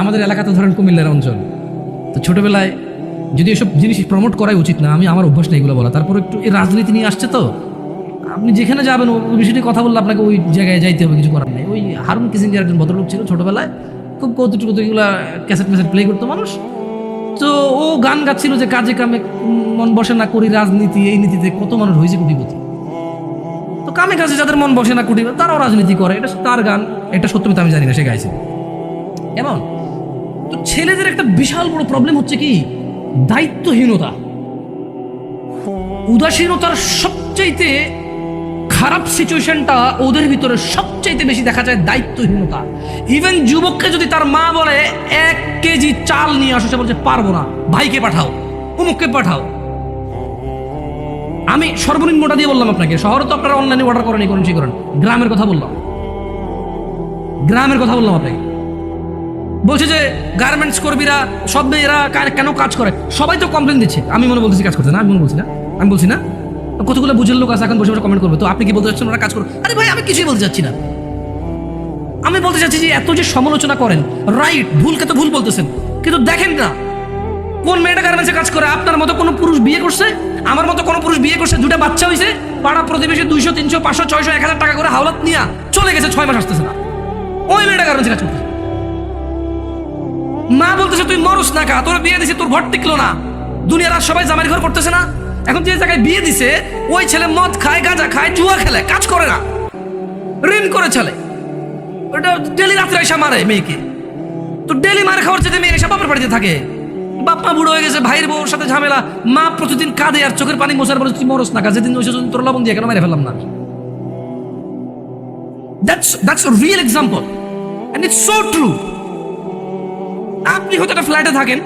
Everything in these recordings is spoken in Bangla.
আমাদের এলাকাতে ধরেন কুমিল্লার অঞ্চল। তো ছোটবেলায় যদি এসব জিনিস প্রমোট করাই উচিত না, আমি আমার অভ্যাস নেই এগুলো বলা তারপর একটু এই রাজনীতি নিয়ে আসছে তো। আপনি যেখানে যাবেন ওই বিষয়টি কথা বললে আপনাকে ওই জায়গায় যাইতে হবে, কিছু করার নেই। ওই হারুন কিসিঞ্জার একজন ভদ্রলোক ছিল ছোটবেলায়, খুব কৌতুক টুকুতুক এগুলো ক্যাসেট ম্যাসেট প্লে করতো মানুষ। তো ও গান গাচ্ছিল যে কাজে কামে মন বসে না করি রাজনীতি, এই নীতিতে কত মানুষ হয়েছে কোটিপতি। তো কামে কাজে যাদের মন বসে না কুটি তারাও রাজনীতি করে। এটা তার গান, এটা সত্য মিথ্যা আমি জানি না, সে গাইছে। কেমন তো ছেলেদের একটা বিশাল বড় প্রবলেম হচ্ছে কি? দায়িত্বহীনতা। উদাসীনতার সবচাইতে খারাপ সিচুয়েশনটা ওদের ভিতরে সবচাইতে বেশি দেখা যায় দায়িত্বহীনতা। ইভেন যুবককে যদি তার মা বলে, এক কেজি চাল নিয়ে আসো, সে বলছে, পারব না। ভাইকে পাঠাও, অমুককে পাঠাও। আমি সর্বনিম্নটা দিয়ে বললাম আপনাকে। শহরে তো আপনারা অনলাইনে অর্ডার করেন করেন, সেই করেন। গ্রামের কথা বললাম। গ্রামের কথা বললাম আপনাকে। বলছে যে গার্মেন্টস কর্মীরা, সব মেয়েরা কা- কেন কাজ করে? সবাই তো কমপ্লেন দিচ্ছে। আমি মনে বলতেছি কাজ করতে না, আমি মনে বলছি না, আমি বলছি না। কতগুলো বুঝের লোক আছে এখন বসে বসে কমেন্ট করবে? তো আপনি কি বলতে চাচ্ছেন ওরা কাজ করো আরে ভাই, আমি কিছুই বলতে চাচ্ছি না। আমি বলতে চাচ্ছি যে এত যে সমালোচনা করেন রাইট ভুলকে তো ভুল বলতেছেন। কিন্তু দেখেন না, কোন মেয়েটা গার্মেন্টসে কাজ করে? আপনার মতো কোনো পুরুষ বিয়ে করছে? আমার মতো কোনো পুরুষ বিয়ে করছে? দুটা বাচ্চা হয়েছে পাড়া প্রতিবেশী দুইশো, তিনশো, পাঁচশো, ছয়শো, এক হাজার টাকা করে হাওলাত নিয়ে চলে গেছে, ছয় মাস আসতেছে না। ওই মেয়েটা গার্মেন্টসে কাজ করতেছে। মা বলতেছে, তুই মরস না কা তোর বিয়ে দিছে, তোর ঘর টিকলো না। দুনিয়ার আর সবাই জামাই ঘর করতেছে না। এখন যে জায়গায় বিয়ে দিছে, ওই ছেলে মদ খায়, গাঁজা খায় জুয়া খেলে, কাজ করে না। ঋণ করে চলে ওটা ডেলি রাত্রে এসে মারে মেয়েকে। তো ডেলি মার খাওয়ার যেতে মেয়ে এসে বাপের বাড়িতে থাকে। বাপ মা বুড়ো হয়ে গেছে, ভাইয়ের বউর সাথে ঝামেলা। মা প্রতিদিন কাঁদে আর চোখের পানি মোছার বলে, তুই মরস না যেদিন ওই সেদিন তোর লবণ দিয়ে কেন মেরে ফেললাম না? That's that's a real example and it's so true আপনি হয়তো একটা ফ্ল্যাটে থাকেন,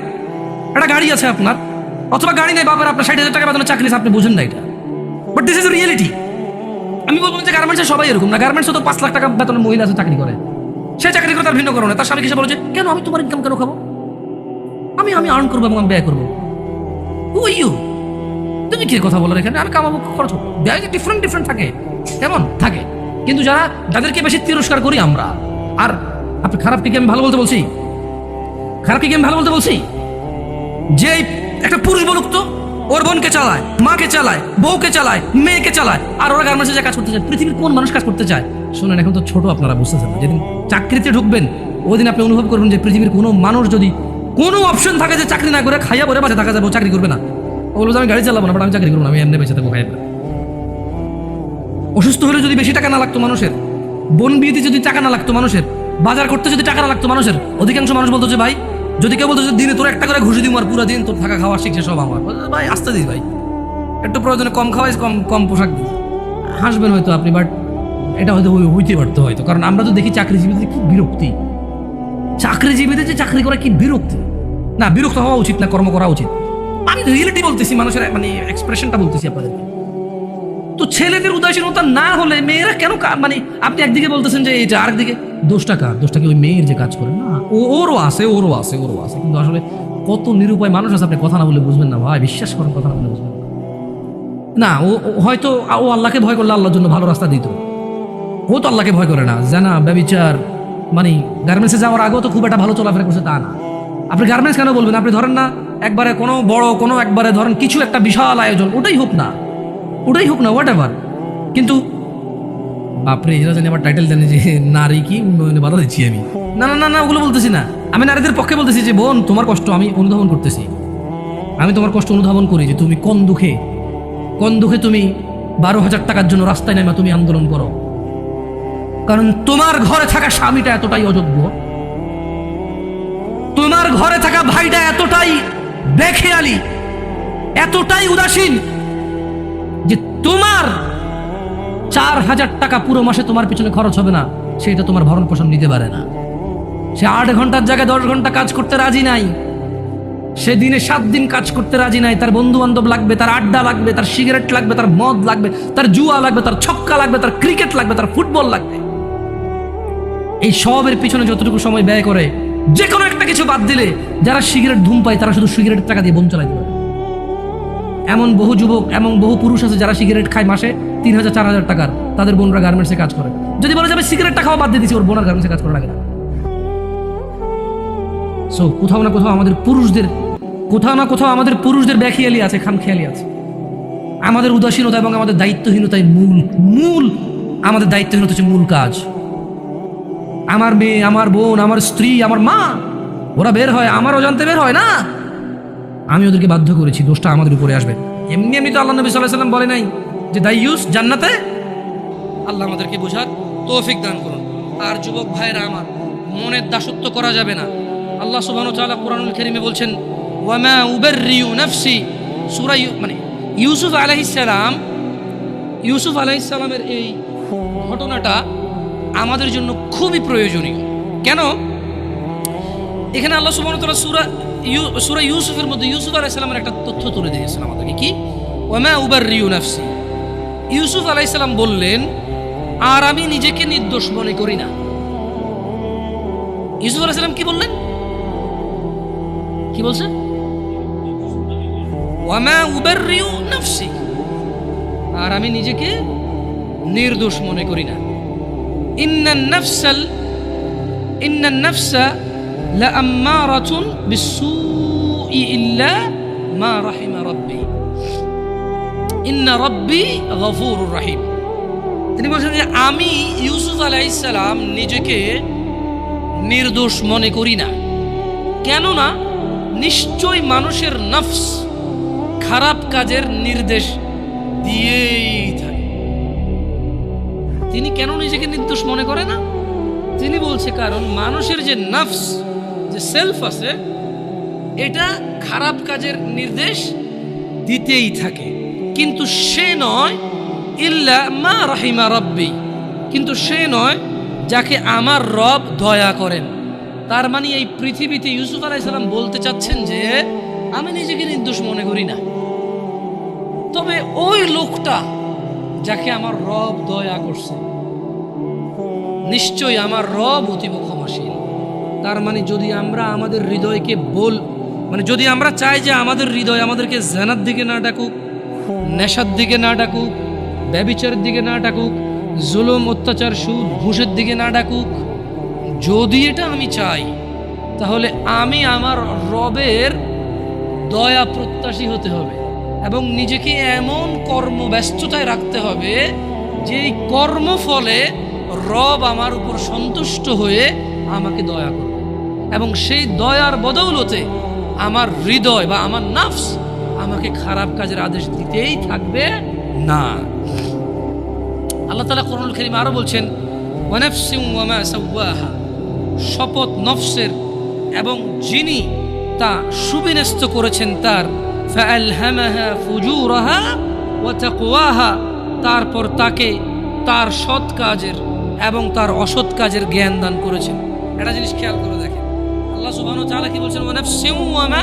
একটা গাড়ি আছে আপনার, অথবা গাড়ি নেই বাবার আপনার ষাট হাজার টাকা বেতনের চাকরি আপনি বুঝেন না এটা। বাট দিস ইজ রিয়েলিটি আমি বলব যে গার্মেন্টসে সবাই এরকম না গার্মেন্টসে তো পাঁচ লাখ টাকা বেতনের মহিলা আছে, চাকরি করে। সে চাকরি করে, তার ভিন্ন কারণে। তার স্বামী এসে বলেছে কেন আমি তোমার ইনকাম কেন খাব? আমি আমি আর্ন করব এবং আমি ব্যয় করব। ইউ তুমি কি কথা বলার এখানে? আমি কামাবো, খরচ। ব্যয় ডিফারেন্ট ডিফারেন্ট থাকে। কেমন? থাকে। কিন্তু যারা, যাদেরকে বেশি তিরস্কার করি আমরা, আর আপনি খারাপকে কি আমি ভালো বলতে বলছি খারাপকে কি আমি ভালো বলতে বলছি? যে একটা পুরুষ বলুক তো, ওর বোনকে চালায়, মাকে চালায়, বউকে চালায়, মেয়েকে চালায়, আর ওরা গার্মেন্টসে যে কাজ করতে চায়, পৃথিবীর কোন মানুষ কাজ করতে চায়? শুনেন, এখন তো ছোট আপনারা বুঝতেছেন না। যেদিন চাকরিতে ঢুকবেন ওই দিন আপনি অনুভব করবেন যে পৃথিবীর কোনো মানুষ যদি কোনো অপশন থাকে যে চাকরি না করে খাইয়া পরে বাঁচে থাকা যাবে চাকরি করবে না। ও বলবে আমি গাড়ি চালাবো না but আমি চাকরি করব না, আমি এমনি বেঁচে থাকব, খাইয়া অসুস্থ হলে যদি বেশি টাকা না লাগতো মানুষের বন বিয়েতে যদি টাকা না লাগতো মানুষের, বাজার করতে যদি টাকা না লাগতো মানুষের, অধিকাংশ মানুষ বলতো যে, ভাই যদি কেউ বলতো দিনে তোর একটা করে ঘুষি দিব আর পুরো দিন তোর থাকা খাওয়া শিখছে সব আমার। ভাই, আসতে দিস ভাই। একটু প্রয়োজনে কম খাওয়াইস, কম কম পোশাক দিস। হাসবেন হয়তো আপনি, বাট এটা হয়তো হই- হইতে পারতো হয়তো। কারণ আমরা তো দেখি চাকরিজীবীদের কি বিরক্তি। চাকরিজীবীদের যে চাকরি করা কি বিরক্তি? না, বিরক্ত হওয়া উচিত না, কর্ম করা উচিত। আমি রিয়েলিটি বলতেছি, মানুষের মানে এক্সপ্রেশনটা বলতেছি আপনাদেরকে। তো ছেলেদের উদাসীনতা না হলে মেয়েরা কেন মানে আপনি একদিকে বলতেছেন যে এটা আরেকদিকে? দোষটা কার? দোষটা কি ওই মেয়ের যে কাজ করে? না ওরও আছে ওরও আছে ওরও আছে। কিন্তু আসলে কত নিরুপায় মানুষ আছে আপনি কথা না বলে বুঝবেন না ভাই, বিশ্বাস করেন কথা না বলে বুঝবেন না। ও হয়তো ও আল্লাহকে ভয় করলে আল্লাহর জন্য ভালো রাস্তা দিত। ও তো আল্লাহকে ভয় করে না। জানা, ব্যবিচার মানে গার্মেন্টসে যাওয়ার আগেও তো খুব একটা ভালো চলাফেরা করছে তা না। আপনি গার্মেন্টস কেন বলবেন? আপনি ধরেন না, একবারে কোনো বড়, কোনো একবারে ধরেন কিছু একটা বিশাল আয়োজন, ওটাই হোক না। ওটাই হোক না হোয়াট এভার কিন্তু বাপরে, এরা জানি আমার টাইটেল জানি যে নারী কি বাধা দিচ্ছি আমি। না না না না, ওগুলো বলতেছি না। আমি নারীদের পক্ষে বলতেছি যে, বোন, তোমার কষ্ট আমি অনুধাবন করতেছি। আমি তোমার কষ্ট অনুধাবন করি যে তুমি কোন দুঃখে কোন দুঃখে তুমি বারো হাজার টাকার জন্য রাস্তায় নেমে তুমি আন্দোলন করো। কারণ তোমার ঘরে থাকা স্বামীটা এতটাই অযোগ্য। তোমার ঘরে থাকা ভাইটা এতটাই বেখেয়ালি, এতটাই উদাসীন তোমার চার হাজার টাকা পুরো মাসে তোমার পিছনে খরচ হবে না। সেটা তোমার ভরণ পোষণ নিতে পারে না। সে আট ঘণ্টার জায়গায় দশ ঘণ্টা কাজ করতে রাজি নাই। সে দিনে সাত দিন কাজ করতে রাজি নাই। তার বন্ধু বান্ধব লাগবে, তার আড্ডা লাগবে, তার সিগারেট লাগবে, তার মদ লাগবে, তার জুয়া লাগবে, তার ছক্কা লাগবে, তার ক্রিকেট লাগবে, তার ফুটবল লাগবে। এই সবের পিছনে যতটুকু সময় ব্যয় করে যে কোনো একটা কিছু বাদ দিলে যারা সিগারেট ধূম পায়, তারা শুধু সিগারেটের টাকা দিয়ে বোন চালাইতে পারে। এমন বহু যুবক, এমন বহু পুরুষ আছে যারা সিগারেট খায় মাসে তিন হাজার, চার হাজার টাকার। তাদের বোনরা গার্মেন্টসে কাজ করে। যদি বলা যাবে সিগারেটটা খাওয়া বাদ দিয়ে দিচ্ছি ওর বোনার গার্মেন্টসে কাজ করা লাগে না। সো কোথাও না কোথাও আমাদের পুরুষদের, কোথাও না কোথাও আমাদের পুরুষদের ব্যাখিয়ালি আছে, খামখেয়ালি আছে। আমাদের উদাসীনতা এবং আমাদের দায়িত্বহীনতাই মূল মূল আমাদের দায়িত্বহীনতা হচ্ছে মূল কাজ। আমার মেয়ে, আমার বোন, আমার স্ত্রী, আমার মা, ওরা বের হয় আমার অজান্তে বের হয় না। আমি ওদেরকে বাধ্য করেছি, দোষটা আমাদের উপরে আসবে। এমনি এমনি তো আল্লাহ নবী সাল্লাহ সাল্লাম বলে নাই যে দাইয়ুস জান্নাতে? আল্লাহ আমাদেরকে বোঝার তৌফিক দান করুন। আর যুবক ভাইরা আমার, মনের দাসত্ব করা যাবে না। আল্লাহ সুবহান তাআলা কোরআনুল কারীমে বলছেন, ওয়ামা উবাররিউ নাফসি। সূরা মানে ইউসুফ আলাইহিস সালাম, ইউসুফ আলাইহিস সালামের এই ঘটনাটা আমাদের জন্য খুবই প্রয়োজনীয়। কেন? এখানে আল্লাহ সুবহান তাআলা সূরা সূরা ইউসুফের মধ্যে ইউসুফ আলাইহিস সালামের একটা তথ্য তুলে দিয়েছেন আমাদেরকে। কি? ওয়ামা উবাররিউ নাফসি। ইউসুফ আলাইসাল্লাম বললেন, আর আমি নিজেকে নির্দোষ মনে করি না। ইউসুফ আলাইসাল্লাম কি বললেন? কি বলছে ওয়ামা উবাররিউ নাফসি। আর আমি নিজেকে নির্দোষ মনে করি না। ইন্নান নাফসাল, ইন্নান নাফসা তিনি বলছেন যে, আমি ইউসুফ আলাইসালাম নিজেকে নির্দোষ মনে করি না। কেননা, নিশ্চয় মানুষের নফস খারাপ কাজের নির্দেশ দিয়েই থাকে। তিনি কেন নিজেকে নির্দোষ মনে করে না? তিনি বলছে, কারণ মানুষের যে নফস সেলফ আছে এটা খারাপ কাজের নির্দেশ দিতেই থাকে। কিন্তু সে নয় ইল্লা মা রাহিমা রব্বি। কিন্তু সে নয় যাকে আমার রব দয়া করেন। তার মানে এই পৃথিবীতে ইউসুফ আলাইসাল্লাম বলতে চাচ্ছেন যে, আমি নিজেকে নির্দোষ মনে করি না। তবে ওই লোকটা যাকে আমার রব দয়া করছে, নিশ্চয়ই আমার রব অতীব ক্ষমাশীল। তার মানে যদি আমরা আমাদের হৃদয়কে বল মানে যদি আমরা চাই যে আমাদের হৃদয় আমাদেরকে জেনার দিকে না ডাকুক, নেশার দিকে না ডাকুক, ব্যবিচারের দিকে না ডাকুক, জুলুম, অত্যাচার, সুদ, ঘুষের দিকে না ডাকুক, যদি এটা আমি চাই, তাহলে আমি আমার রবের দয়া প্রত্যাশী হতে হবে এবং নিজেকে এমন কর্মব্যস্ততায় রাখতে হবে যে এই কর্মফলে রব আমার উপর সন্তুষ্ট হয়ে আমাকে দয়া করবে। এবং সেই দয়ার বদৌলতে আমার হৃদয় বা আমার নাফস আমাকে খারাপ কাজের আদেশ দিতেই থাকবে না। আল্লাহ তালা করুল করিম আরও বলছেন শপথ নফসের এবং যিনি তা সুবিন্যস্ত করেছেন তার তারপর তাকে তার সৎ কাজের এবং তার অসৎ কাজের জ্ঞান দান করেছেন। একটা জিনিস খেয়াল করে দেখেন আল্লাহ ওয়া তাআলা কি বলছেন?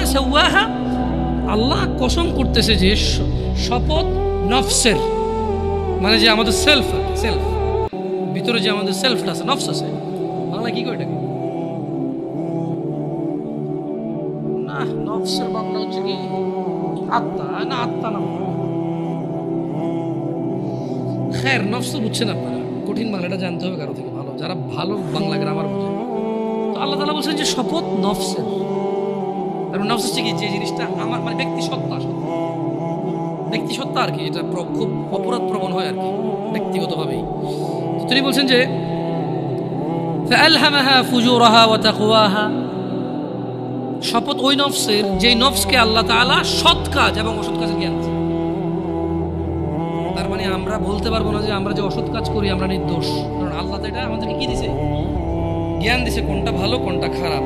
সাওয়াহা। আল্লাহ কসম করতেছে যে শপথ নফসের। মানে যে আমাদের সেলফ সেলফ ভিতরে যে আমাদের সেলফটা আছে, নফস আছে। বাংলা কি করে বাংলা হচ্ছে কি? আত্মা। না আত্মা না। নফস বুঝছেন আপনারা। কঠিন বাংলাটা জানতে হবে কারও থেকে ভালো। যারা ভালো বাংলা গ্রামার বোঝে। তো আল্লাহ তালা বলছেন যে শপথ নফসেন আর নফস হচ্ছে কি? যে জিনিসটা আমার মানে ব্যক্তি সত্তা। ব্যক্তি সত্তা আর কি, এটা খুব অপরাধ প্রবণ হয় আর কি ব্যক্তিগতভাবেই তিনি বলছেন যে শপথ ওই নফসের, যেই নফসকে আল্লাহ তালা সৎ কাজ এবং অসৎ কাজের জ্ঞান তার মানে আমরা বলতে পারব না যে আমরা যে অসৎ কাজ করি, আমরা নির্দোষ। কারণ আল্লাহ তো এটা আমাদেরকে কি দিছে জ্ঞান দিছে কোনটা ভালো, কোনটা খারাপ।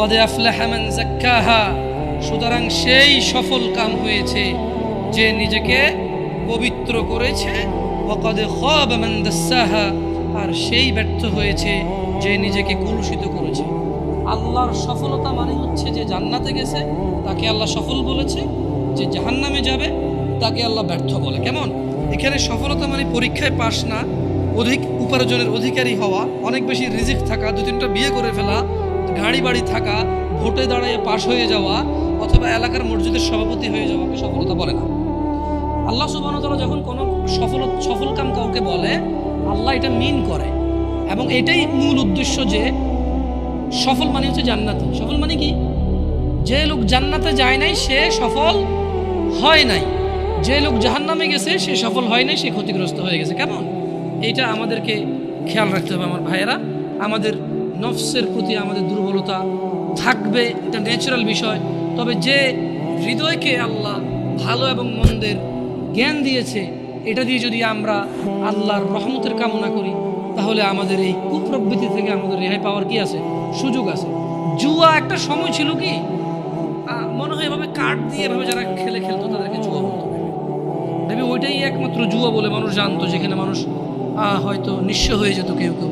কদে আফলাহা মান যাক্কাহা। সুতরাং সেই সফল কাম হয়েছে যে নিজেকে পবিত্র করেছে। ওয়াকাদে খাবা মান দাসসাহা আর সেই ব্যর্থ হয়েছে যে নিজেকে কলুষিত করেছে। আল্লাহর সফলতা মানে হচ্ছে যে জান্নাতে গেছে, তাকে আল্লাহ সফল বলেছে। যে জাহান্নামে যাবে, তাকে আল্লাহ ব্যর্থ বলে। কেমন? এখানে সফলতা মানে পরীক্ষায় পাশ না অধিক উপার্জনের অধিকারী হওয়া, অনেক বেশি রিজিক থাকা, দু তিনটা বিয়ে করে ফেলা, গাড়ি বাড়ি থাকা, ভোটে দাঁড়িয়ে পাশ হয়ে যাওয়া, অথবা এলাকার মসজিদের সভাপতি হয়ে যাওয়াকে সফলতা বলে না। আল্লাহ সুবাহতলা যখন কোনো সফল সফল কাম কাউকে বলে, আল্লাহ এটা মিন করে। এবং এটাই মূল উদ্দেশ্য যে, সফল মানে হচ্ছে জান্নাতি। সফল মানে কি? যে লোক জান্নাতে যায় নাই, সে সফল হয় নাই। যে লোক জাহান্নামে গেছে, সে সফল হয় নাই, সে ক্ষতিগ্রস্ত হয়ে গেছে। কেমন? এইটা আমাদেরকে খেয়াল রাখতে হবে আমার ভাইয়েরা। আমাদের নফসের প্রতি আমাদের দুর্বলতা থাকবে, এটা ন্যাচারাল বিষয়। তবে যে হৃদয়কে আল্লাহ ভালো এবং মন্দের জ্ঞান দিয়েছে, এটা দিয়ে যদি আমরা আল্লাহর রহমতের কামনা করি, তাহলে আমাদের এই কুপ্রবৃত্তি থেকে আমাদের রেহাই পাওয়ার কি আছে? সুযোগ আছে। জুয়া একটা সময় ছিল কি? মনে হয় এভাবে কাঠ দিয়ে এভাবে যারা খেলে খেলতো, তাদেরকে জুয়া বলতো। মেবি ওইটাই একমাত্র জুয়া বলে মানুষ জানতো, যেখানে মানুষ হয়তো নিঃস্ব হয়ে যেত কেউ কেউ।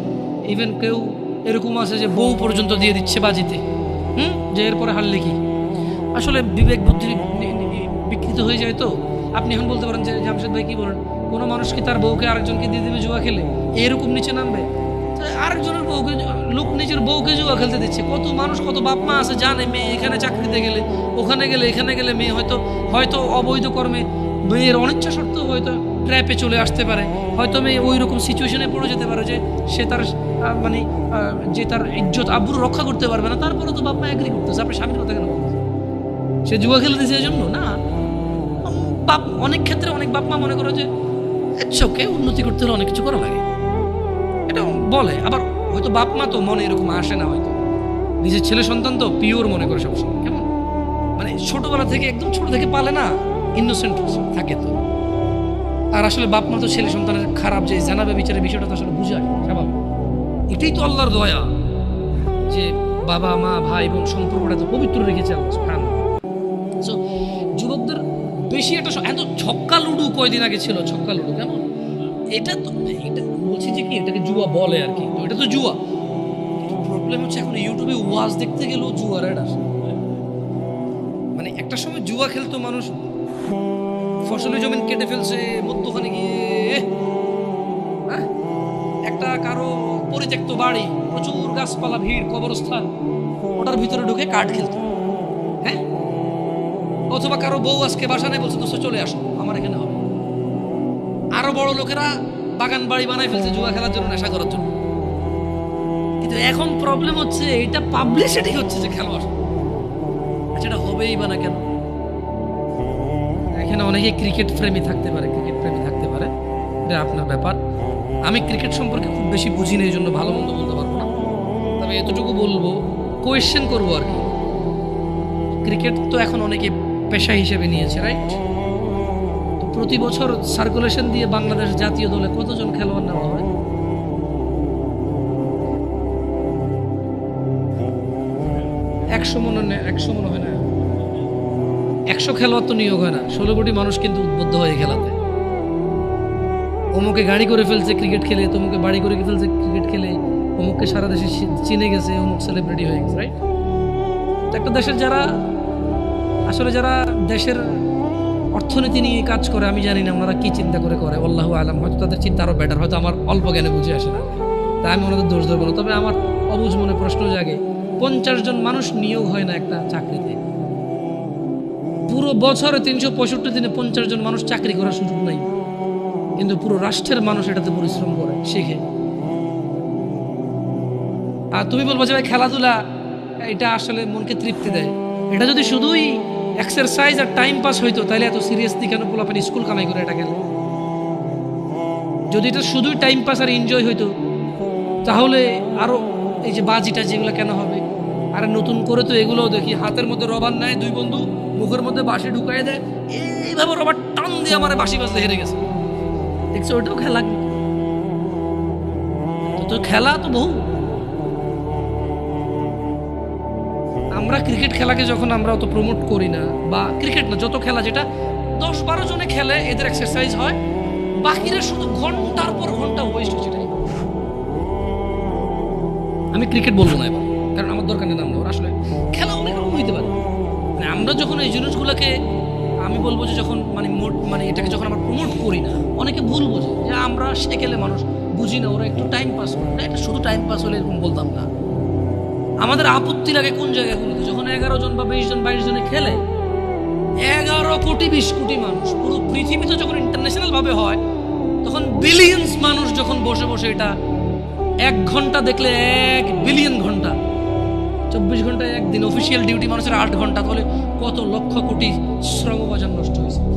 ইভেন কেউ এরকম আছে যে বউ পর্যন্ত দিয়ে দিচ্ছে বাজিতে। হুম? যে এরপরে হারলে কি? আসলে বিবেক বুদ্ধি বিকৃত হয়ে যায় তো। আপনি এখন বলতে পারেন যে জামশেদ ভাই কি বলেন? কোনো মানুষ কি তার বউকে আরেকজনকে দিয়ে দেবে জুয়া খেলে? এরকম নিচে নামবে। আরেকজনের বউকে লোক নিজের বউকে জুয়া খেলতে দিচ্ছে। কত মানুষ, কত বাপ মা আছে, জানে মেয়ে এখানে চাকরিতে গেলে, ওখানে গেলে, এখানে গেলে মেয়ে হয়তো হয়তো অবৈধ কর্মে মেয়ের অনিচ্ছা সত্ত্বেও হয়তো ট্র্যাপে চলে আসতে পারে। হয়তো মেয়ে ওই রকম সিচুয়েশনে পড়ে যেতে পারে যে সে তার মানে যে তার ইজ্জত আব্রু রক্ষা করতে পারবে না তারপরে তো বাপ মা এগ্রি করতেছে। আপনি স্বামীর কথা কেন? সে জুয়া খেলে দিয়েছে এই জন্য না। বাপ, অনেক ক্ষেত্রে অনেক বাপ মা মনে করে যে চোখে উন্নতি করতে হলে অনেক কিছু করা লাগে। এটা বলে। আবার হয়তো বাপ মা তো মনে এরকম আসে না হয়তো। নিজের ছেলে সন্তান তো পিওর মনে করে সবসময়। কেমন? মানে ছোটবেলা থেকে একদম ছোট থেকে পালে না ইনোসেন্ট থাকে তো। আর আসলে বাপ মা তো ছেলে সন্তানের খারাপ যে জানাবে বিচারের বিষয়টা তো আসলে বুঝায় স্বাভাবিক এটাই তো আল্লাহর দয়া যে বাবা, মা, ভাই এবং সম্পর্কটা তো পবিত্র রেখেছে আল্লাহ যুবকদের বেশি একটা এত ছক্কা লুডু কয়দিন আগে ছিল, ছক্কা লুডু, কেমন? এটা তো, এটা বলছি যে কি, এটাকে জুয়া বলে আর কি। এটা তো জুয়া। প্রবলেম হচ্ছে এখন ইউটিউবে ওয়াজ দেখতে গেলেও জুয়ার আসে মানে একটা সময় জুয়া খেলতো মানুষ ফসলের জমিন কেটে ফেলছে, মধ্যখানে গিয়ে। হ্যাঁ? একটা কারও পরিত্যক্ত বাড়ি, প্রচুর গাছপালা, ভিড়, কবরস্থান, ওটার ভিতরে ঢুকে কাঠ খেলতো। হ্যাঁ? অথবা কারও বউ আজকে বাসা নেই বলছে, দোস্ত, চলে আসো, আমার এখানে হবে। আরও বড় লোকেরা বাগান বাড়ি বানাই ফেলছে জুয়া খেলার জন্য, নেশা করার জন্য। কিন্তু এখন প্রবলেম হচ্ছে এটা পাবলিসিটি হচ্ছে যে খেলোয়াড়। আচ্ছা এটা হবেই বা না কেন? এখানে অনেকে ক্রিকেট প্রেমী থাকতে পারে ক্রিকেট প্রেমী থাকতে পারে। এটা আপনার ব্যাপার। আমি ক্রিকেট সম্পর্কে খুব বেশি বুঝি না এই জন্য ভালো মন্দ বলতে পারব না। তবে এতটুকু বলব কোয়েশ্চেন করব আর কি। ক্রিকেট তো এখন অনেকে পেশা হিসেবে নিয়েছে রাইট তো প্রতি বছর সার্কুলেশন দিয়ে বাংলাদেশ জাতীয় দলে কতজন খেলোয়াড় নেওয়া হয়? একশো মনে একশো মনে হয় না। একশো খেলোয়াড় তো নিয়োগ হয় না। ষোলো কোটি মানুষ কিন্তু উদ্বুদ্ধ হয় খেলাতে। অমুকে গাড়ি করে ফেলছে ক্রিকেট খেলে, তমুকে বাড়ি করে ফেলছে ক্রিকেট খেলে, অমুককে সারা দেশে চিনে গেছে, অমুক সেলিব্রিটি হয়ে গেছে রাইট একটা দেশের যারা, আসলে যারা দেশের অর্থনীতি নিয়ে কাজ করে, আমি জানি না ওনারা কি চিন্তা করে করে, আল্লাহ আলম। হয়তো তাদের চিন্তা আরও বেটার হয়তো আমার অল্প জ্ঞানে বুঝে আসে না। তাই আমি ওনাদের দোষ ধরবো না। তবে আমার অবুঝ মনে প্রশ্ন জাগে, পঞ্চাশ জন মানুষ নিয়োগ হয় না একটা চাকরিতে। পুরো বছরে তিনশো পঁয়ষট্টি দিনে পঞ্চাশ জন মানুষ চাকরি করার সুযোগ নাই। কিন্তু পুরো রাষ্ট্রের মানুষ এটাতে পরিশ্রম করে, শেখে। আর তুমি বলব যে, ভাই, খেলাধুলা, এটা আসলে মনকে তৃপ্তি দেয়। এটা যদি শুধুই এক্সারসাইজ আর টাইম পাস হইতো, তাহলে এত সিরিয়াসলি কেন পোলাপানি স্কুল কামাই করে এটা খেলে যদি এটা শুধুই টাইম পাস আর এনজয় হইতো, তাহলে আরও এই যে বাজিটা যেগুলো কেন হবে? আর নতুন করে তো এগুলোও দেখি। হাতের মধ্যে রবার নেয় দুই বন্ধু মুখের মধ্যে বাঁশি ঢুকাই দেয়। এইভাবে রবার টান দিয়ে আমার বাঁশি বাজতে হেরে গেছে। দেখছ, ওটাও খেলা। তো খেলা তো বহু। আমরা ক্রিকেট খেলাকে যখন আমরা অত প্রমোট করি না, বা ক্রিকেট না, যত খেলা যেটা, দশ বারো জনে খেলে, এদের এক্সারসাইজ হয়। বাকিরা শুধু ঘণ্টার পর ঘণ্টা ওয়েস্ট হচ্ছে। আমি ক্রিকেট বলব না এবার। দরকার নেই নেওয়ার আসলে খেলা অনেক রকম হইতে পারে। মানে আমরা যখন এই জিনিসগুলোকে, আমি বলব যে যখন মানে মোট মানে এটাকে যখন আমরা প্রমোট করি না, অনেকে ভুল বোঝে। যে আমরা সেকেলে মানুষ, বুঝি না, ওরা একটু টাইম পাস করে। না, এটা শুধু টাইম পাস হলে এরকম বলতাম না। আমাদের আপত্তি লাগে কোন জায়গাগুলোতে, যখন এগারো জন বা বিশ জন, বাইশ জনে খেলে, এগারো কোটি, বিশ কোটি মানুষ, পুরো পৃথিবীতে যখন ইন্টারন্যাশনাল ভাবে হয়, তখন বিলিয়ন্স মানুষ যখন বসে বসে এটা এক ঘণ্টা দেখলে এক বিলিয়ন ঘণ্টা চব্বিশ ঘন্টায় একদিন অফিসিয়াল ডিউটি মানুষের আট ঘণ্টা, তাহলে কত লক্ষ কোটি শ্রম বাজার নষ্ট হয়েছে।